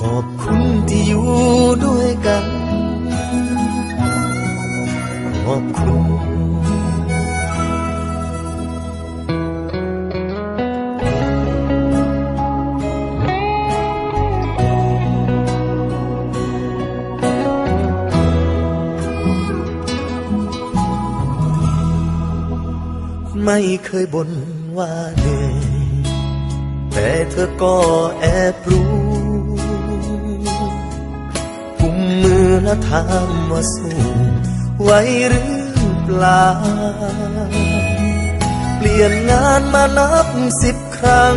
ขอบคุณที่อยู่ด้วยกัน ขอบคุณไม่เคยบ่นว่าเหนื่อยแต่เธอก็แอบรู้ และถามว่าสู้ไหวหรือเปล่า เปลี่ยนงานมานับสิบครั้ง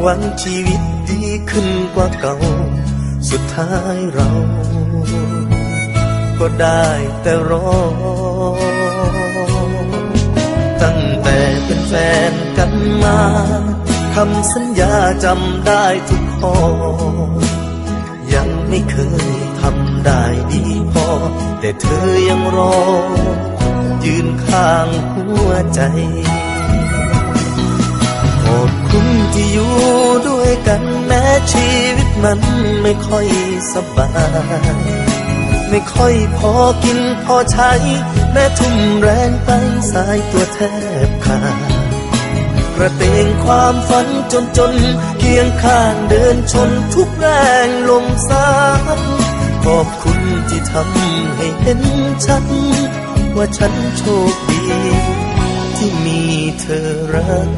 หวังชีวิตดีขึ้นกว่าเก่า สุดท้ายเรา ก็ได้แต่รอ ตั้งแต่เป็นแฟนกันมาคำสัญญาจำได้ทุกข้อ ยังไม่เคยทำได้ดีพอ แต่เธอยังรอ ยืนข้างหัวใจ ขอบคุณที่อยู่ด้วยกันแม้ชีวิตมันไม่ค่อยสบาย ไม่ค่อยพอกินพอใช้ แม้ทุ่มแรงไปสายตัวแทบขาด กระเตงความฝันจนจน เคียงข้างเดินชนทุกแรงลมสายขอบคุณที่ทำให้เห็นชัดว่าฉันโชคดี ที่มีเธอรัก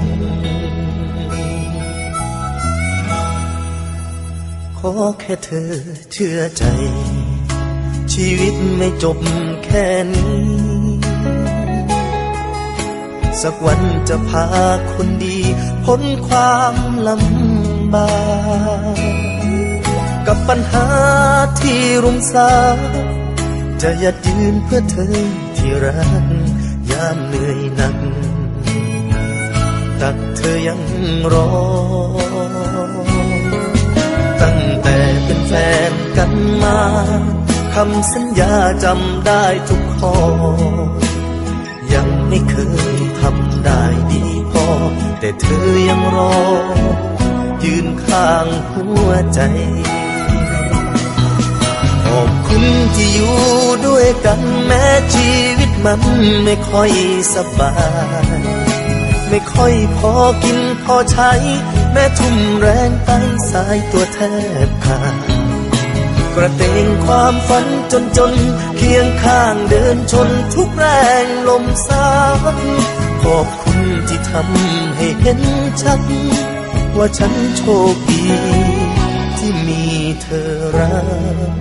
ขอแค่เธอเชื่อใจ ชีวิตไม่จบแค่นี้ สักวันจะพาคนดีพ้นความลำบากกับปัญหาที่รุมสาจะยัดยืนเพื่อเธอที่รักยามเหนื่อยหนักตักเธอยังรอ ตั้งแต่เป็นแฟนกันมาคำสัญญาจำได้ทุกข้อ แต่เธอยังรอ ยืนข้างหัวใจ ขอบคุณที่อยู่ด้วยกันแม้ชีวิตมันไม่ค่อยสบาย ไม่ค่อยพอกินพอใช้ แม้ทุ่มแรงไปสายตัวแทบขาด กระเตงความฝันจนจน เคียงข้างเดินชนทุกแรงลมสายขอบคุณที่ทำให้เห็นชัดว่าฉันโชคดีที่มีเธอรัก